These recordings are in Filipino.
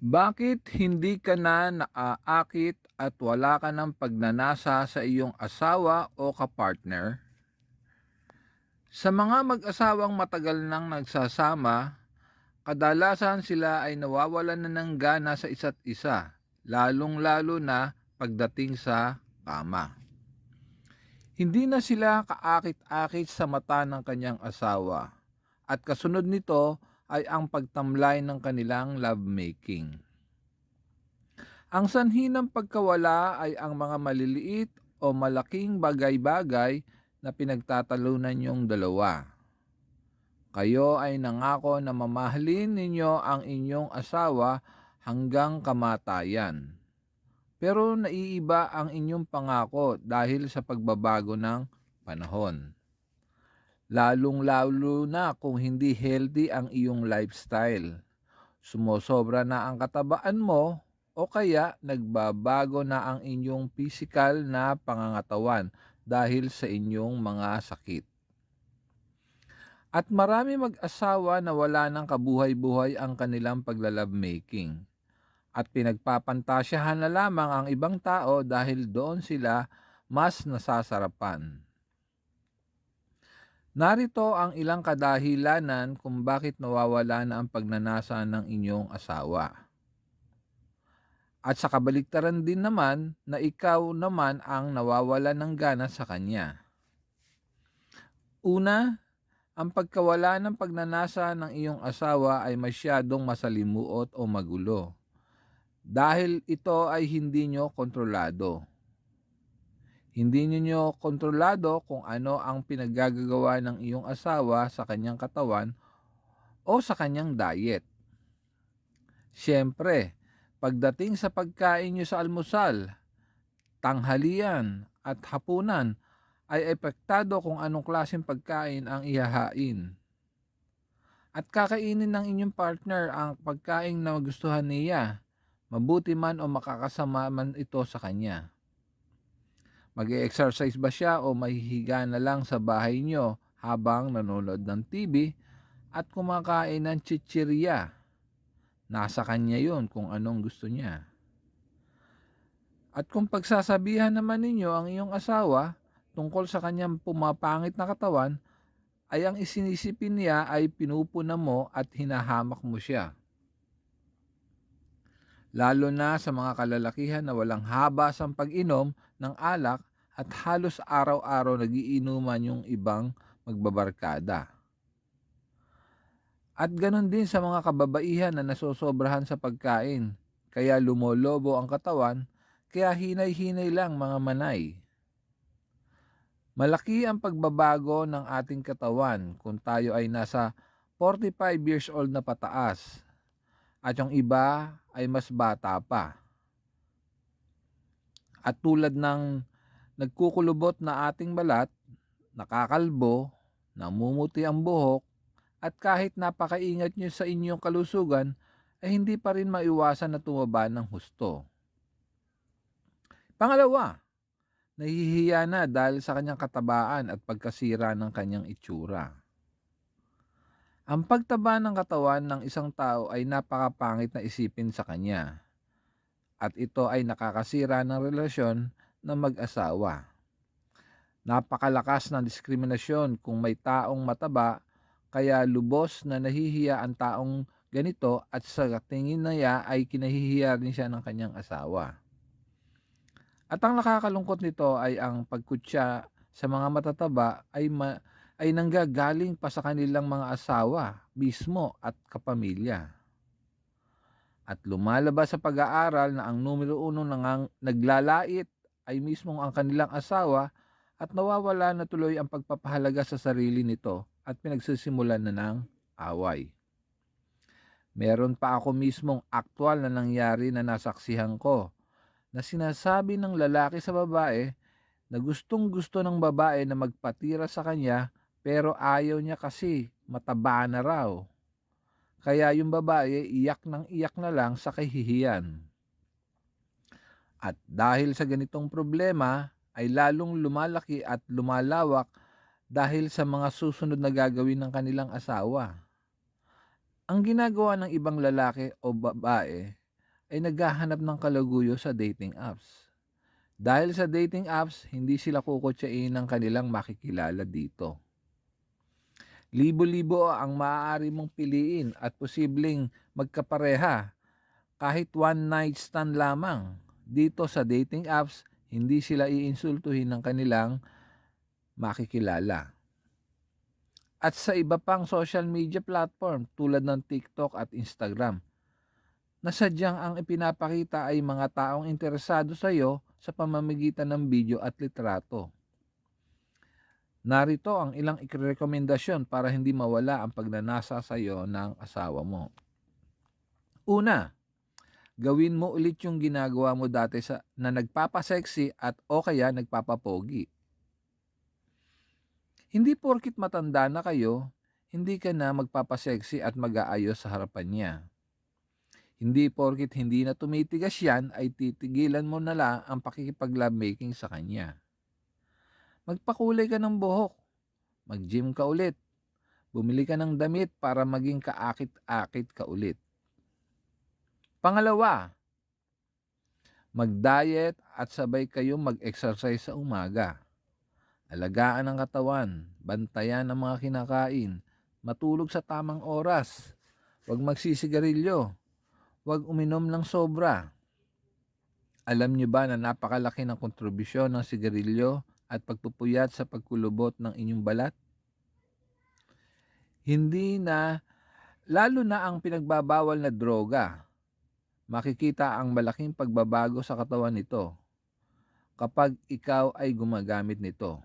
Bakit hindi ka na naaakit at wala ka ng pagnanasa sa iyong asawa o kapartner? Sa mga mag-asawang matagal nang nagsasama, kadalasan sila ay nawawalan na ng gana sa isa't isa, lalong-lalo na pagdating sa kama. Hindi na sila kaakit-akit sa mata ng kanyang asawa at kasunod nito ay ang pagtamlay ng kanilang lovemaking. Ang sanhi ng pagkawala ay ang mga maliliit o malaking bagay-bagay na pinagtatalunan niyong dalawa. Kayo ay nangako na mamahalin ninyo ang inyong asawa hanggang kamatayan. Pero naiiba ang inyong pangako dahil sa pagbabago ng panahon. Lalong-lalo na kung hindi healthy ang iyong lifestyle. Sumosobra na ang katabaan mo o kaya nagbabago na ang inyong physical na pangangatawan dahil sa inyong mga sakit. At marami mag-asawa na wala ng kabuhay-buhay ang kanilang paglalabmaking. At pinagpapantasyahan na lamang ang ibang tao dahil doon sila mas nasasarapan. Narito ang ilang kadahilanan kung bakit nawawala na ang pagnanasa ng inyong asawa. At sa kabaliktaran din naman na ikaw naman ang nawawala ng gana sa kanya. Una, ang pagkawala ng pagnanasa ng iyong asawa ay masyadong masalimuot o magulo. Dahil ito ay hindi nyo kontrolado. Hindi ninyo kontrolado kung ano ang pinaggagawa ng iyong asawa sa kanyang katawan o sa kanyang diet. Siyempre, pagdating sa pagkain nyo sa almusal, tanghalian at hapunan ay epektado kung anong klaseng pagkain ang ihahain. At kakainin ng inyong partner ang pagkain na magustuhan niya, mabuti man o makakasama man ito sa kanya mag exercise ba siya o mahihiga na lang sa bahay nyo habang nanonood ng TV at kumakain ng chichirya. Nasa kanya yon kung anong gusto niya. At kung pagsasabihan naman ninyo ang iyong asawa tungkol sa kanyang pumapangit na katawan, ay ang isinisipin niya ay pinupuna mo at hinahamak mo siya. Lalo na sa mga kalalakihan na walang habas ang pag-inom ng alak at halos araw-araw nagiinuman yung ibang magbabarkada. At ganon din sa mga kababaihan na nasosobrahan sa pagkain, kaya lumolobo ang katawan, kaya hinay-hinay lang mga manay. Malaki ang pagbabago ng ating katawan kung tayo ay nasa 45 years old na pataas at yung iba ay mas bata pa. At tulad ng nagkukulubot na ating balat, nakakalbo, namumuti ang buhok, at kahit napakaingat nyo sa inyong kalusugan, ay hindi pa rin maiwasan na tumaba ng husto. Pangalawa, nahihiya na dahil sa kanyang katabaan at pagkasira ng kanyang itsura. Ang pagtaba ng katawan ng isang tao ay napakapangit na isipin sa kanya. At ito ay nakakasira ng relasyon ng mag-asawa. Napakalakas ng diskriminasyon kung may taong mataba kaya lubos na nahihiya ang taong ganito at sa tingin na niya ay kinahihiya rin siya ng kanyang asawa. At ang nakakalungkot nito ay ang pagkutya sa mga matataba ay, ma, ay nanggagaling pa sa kanilang mga asawa mismo at kapamilya. At lumalabas sa pag-aaral na ang numero uno nang naglalait ay mismo ang kanilang asawa at nawawala na tuloy ang pagpapahalaga sa sarili nito at pinagsisimulan na ng away. Meron pa ako mismong aktwal na nangyari na nasaksihan ko na sinasabi ng lalaki sa babae na gustong gusto ng babae na magpatira sa kanya pero ayaw niya kasi mataba na raw. Kaya yung babae iyak ng iyak na lang sa kahihiyan. At dahil sa ganitong problema ay lalong lumalaki at lumalawak dahil sa mga susunod na gagawin ng kanilang asawa. Ang ginagawa ng ibang lalaki o babae ay naghahanap ng kalaguyo sa dating apps. Dahil sa dating apps, hindi sila kukutsain ng kanilang makikilala dito. Libo-libo ang maaari mong piliin at posibleng magkapareha kahit one night stand lamang. Dito sa dating apps, hindi sila iinsultuhin ng kanilang makikilala. At sa iba pang social media platform tulad ng TikTok at Instagram, na sadyang ang ipinapakita ay mga taong interesado sa iyo sa pamamagitan ng video at litrato. Narito ang ilang ikirekomendasyon para hindi mawala ang pagnanasa sa iyo ng asawa mo. Una, gawin mo ulit yung ginagawa mo dati sa, na nagpapasexy at o kaya nagpapapogi. Hindi porkit matanda na kayo, hindi ka na magpapasexy at mag-aayos sa harapan niya. Hindi porkit hindi na tumitigas yan ay titigilan mo na lang ang pakikipag-lovemaking sa kanya. Magpakulay ka ng buhok. Mag-gym ka ulit. Bumili ka ng damit para maging kaakit-akit ka ulit. Pangalawa, mag-diet at sabay kayong mag-exercise sa umaga. Alagaan ang katawan, bantayan ang mga kinakain, matulog sa tamang oras, huwag magsisigarilyo, huwag uminom ng sobra. Alam niyo ba na napakalaki ng kontribusyon ng sigarilyo at pagpupuyat sa pagkulubot ng inyong balat? Hindi na, lalo na ang pinagbabawal na droga, makikita ang malaking pagbabago sa katawan nito kapag ikaw ay gumagamit nito.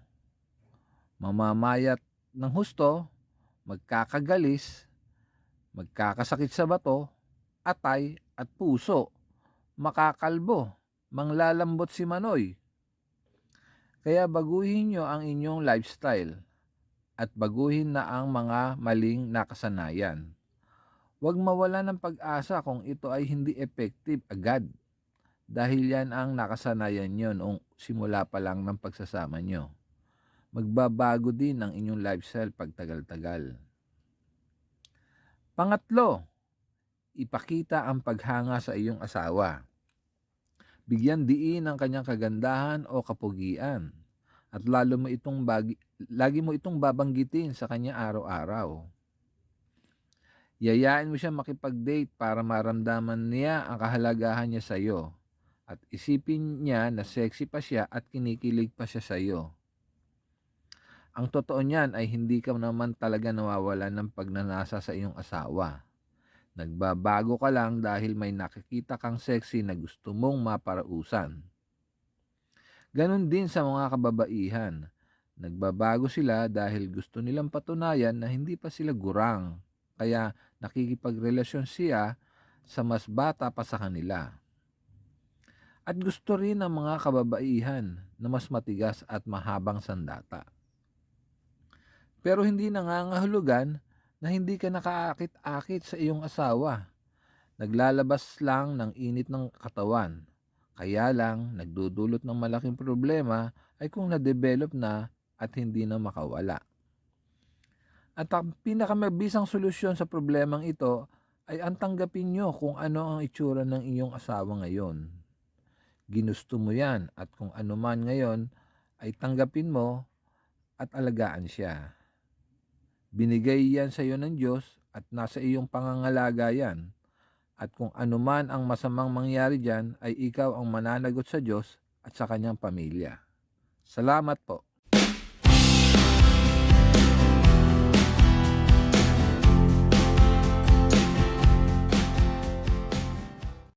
Mamamayat ng husto, magkakagalis, magkakasakit sa bato, atay at puso, makakalbo, manglalambot si Manoy, kaya baguhin nyo ang inyong lifestyle at baguhin na ang mga maling nakasanayan. Huwag mawala ng pag-asa kung ito ay hindi effective agad dahil yan ang nakasanayan nyo noong simula pa lang ng pagsasama nyo. Magbabago din ang inyong lifestyle pagtagal-tagal. Pangatlo, ipakita ang paghanga sa iyong asawa. Bigyan diin ang kanyang kagandahan o kapugian at lalo mo itong bagi, lagi mo itong babanggitin sa kanya araw-araw. Yayain mo siya makipag-date para maramdaman niya ang kahalagahan niya sa iyo at isipin niya na sexy pa siya at kinikilig pa siya sa iyo. Ang totoo niyan ay hindi ka naman talaga nawawala ng pagnanasa sa iyong asawa Nagbabago ka lang dahil may nakikita kang sexy na gusto mong maparausan. Ganon din sa mga kababaihan. Nagbabago sila dahil gusto nilang patunayan na hindi pa sila gurang, kaya nakikipagrelasyon siya sa mas bata pa sa kanila. At gusto rin ng mga kababaihan na mas matigas at mahabang sandata. Pero hindi nangangahulugan na hindi ka nakaakit-akit sa iyong asawa. Naglalabas lang ng init ng katawan. Kaya lang, nagdudulot ng malaking problema ay kung na-develop na at hindi na makawala. At ang pinakamabisang solusyon sa problemang ito ay ang tanggapin nyo kung ano ang itsura ng inyong asawa ngayon. Ginusto mo yan at kung ano man ngayon ay tanggapin mo at alagaan siya. Binigay yan sa iyo ng Diyos at nasa iyong pangangalaga yan. At kung anuman ang masamang mangyari dyan ay ikaw ang mananagot sa Diyos at sa kanyang pamilya. Salamat po.